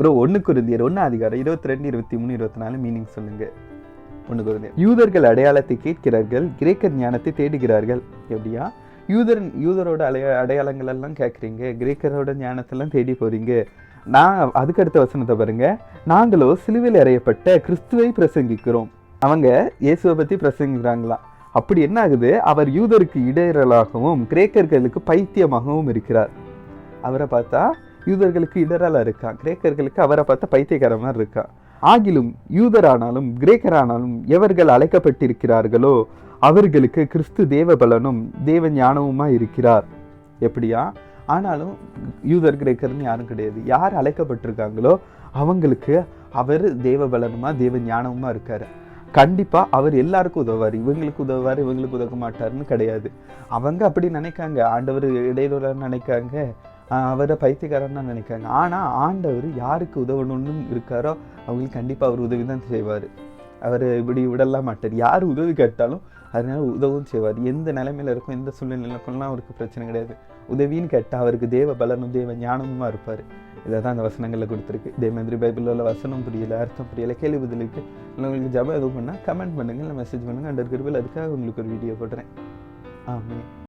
Bro ஒன்று குருந்தியர் ஒன்று அதிகாரம் இருபத்தி ரெண்டு இருபத்தி மூணு இருபத்தி நாலு மீனிங் சொல்லுங்க. ஒன்று குருந்தியர். யூதர்கள் அடையாளத்தை கேட்கிறார்கள் கிரேக்கர் ஞானத்தை தேடுகிறார்கள். எப்படியா? யூதர் யூதரோட அடைய அடையாளங்கள் எல்லாம் கேட்குறீங்க கிரேக்கரோட ஞானத்தெல்லாம் தேடி போகிறீங்க நான் அதுக்கடுத்த வசனத்தை பாருங்க. நாங்களோ சிலுவையில் அறையப்பட்ட கிறிஸ்துவை பிரசங்கிக்கிறோம். அவங்க இயேசுவை பற்றி பிரசங்கிக்கிறாங்களாம் அப்படி என்ன ஆகுது? அவர் யூதருக்கு இடையறலாகவும் கிரேக்கர்களுக்கு பைத்தியமாகவும் இருக்கிறார். அவரை பார்த்தா யூதர்களுக்கு இடரலா இருக்கான் கிரேக்கர்களுக்கு அவரை பார்த்தா பைத்தியக்கார மாதிரி இருக்கான் ஆகிலும் யூதரானாலும் கிரேக்கரானாலும் எவர்கள் அழைக்கப்பட்டிருக்கிறார்களோ அவர்களுக்கு கிறிஸ்து தேவ பலனும் தேவ ஞானவுமாக இருக்கிறார். எப்படியா? ஆனாலும் யூதர் கிரேக்கர்னு யாரும் கிடையாது. யார் அழைக்கப்பட்டிருக்காங்களோ அவங்களுக்கு அவர் தேவ பலனுமா தேவ ஞானவுமா இருக்கார். கண்டிப்பாக அவர் எல்லாருக்கும் உதவார் இவங்களுக்கு உதவார் இவங்களுக்கு உதவ மாட்டார்னு கிடையாது. அவங்க அப்படி நினைக்காங்க. ஆண்டவர் இடையில நினைக்காங்க. அவரை பைத்தியக்காரன் தான் நினைக்காங்க ஆனால் ஆண்டவர் யாருக்கு உதவணும்னு இருக்காரோ அவங்களுக்கு கண்டிப்பாக அவர் உதவி தான் செய்வார். அவர் இப்படி விடலாம் மாட்டார். யார் உதவி கேட்டாலும் அதனால உதவும் செய்வார். எந்த நிலைமையில் இருக்கும் எந்த சூழ்நிலையில் இருக்கும்லாம் அவருக்கு பிரச்சனை கிடையாது. உதவின்னு கேட்டால் அவருக்கு தேவ பலனும் தேவ ஞானமுமா இருப்பார். இதை தான் அந்த வசனங்களில் கொடுத்துருக்கு. இதே மாதிரி பைபிளில் உள்ள வசனம் புரியல அர்த்தம் புரியலை கேள்வி பதிலுக்கு இல்லை உங்களுக்கு ஜபம் எதுவும் பண்ணால் கமெண்ட் பண்ணுங்கள் இல்லை மெசேஜ் பண்ணுங்கள் அண்டர் கிருபில் அதுக்காக உங்களுக்கு ஒரு வீடியோ போடுறேன். ஆமாம்